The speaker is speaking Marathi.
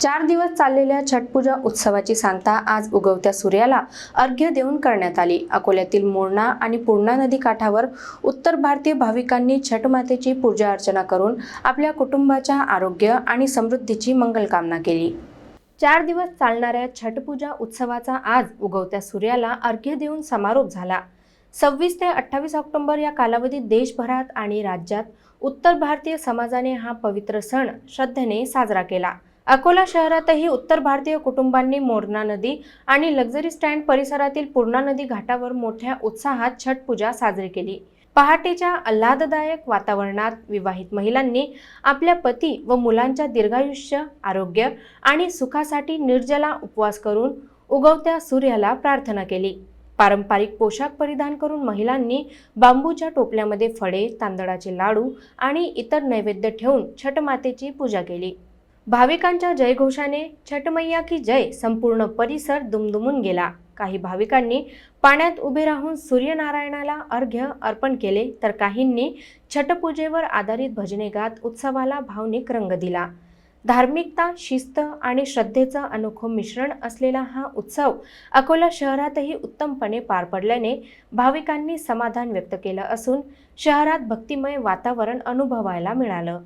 चार दिवस चाललेल्या छटपूजा उत्सवाची सांगता आज उगवत्या सूर्याला अर्घ्य देऊन करण्यात आली. अकोल्यातील मोरणा आणि पूर्णा नदी काठावर उत्तर भारतीय भाविकांनी छठ मातेची पूजा अर्चना करून आपल्या कुटुंबाच्या आरोग्य आणि समृद्धीची मंगलकामना केली. चार दिवस चालणाऱ्या छटपूजा उत्सवाचा आज उगवत्या सूर्याला अर्घ्य देऊन समारोप झाला. सव्वीस ते अठ्ठावीस ऑक्टोबर या कालावधीत देशभरात आणि राज्यात उत्तर भारतीय समाजाने हा पवित्र सण श्रद्धेने साजरा केला. अकोला शहरातही उत्तर भारतीय कुटुंबांनी मोरणा नदी आणि लक्झरी स्टँड परिसरातील पूर्णा नदी घाटावर मोठ्या उत्साहात छठ पूजा साजरी केली. पहाटेच्या आल्हाददायक वातावरणात विवाहित महिलांनी आपल्या पती व मुलांच्या दीर्घायुष्य आरोग्य आणि सुखासाठी निर्जला उपवास करून उगवत्या सूर्याला प्रार्थना केली. पारंपरिक पोशाख परिधान करून महिलांनी बांबूच्या टोपल्यामध्ये फळे तांदळाचे लाडू आणि इतर नैवेद्य ठेवून छठमातेची पूजा केली. भाविकांच्या जयघोषाने छठ मैया की जय संपूर्ण परिसर दुमदुमून गेला. काही भाविकांनी पाण्यात उभे राहून सूर्यनारायणाला अर्घ्य अर्पण केले तर काहींनी छटपूजेवर आधारित भजने गात उत्सवाला भावनिक रंग दिला. धार्मिकता शिस्त आणि श्रद्धेचं अनोखं मिश्रण असलेला हा उत्सव अकोला शहरातही उत्तमपणे पार पडल्याने भाविकांनी समाधान व्यक्त केलं असून शहरात भक्तिमय वातावरण अनुभवायला मिळालं.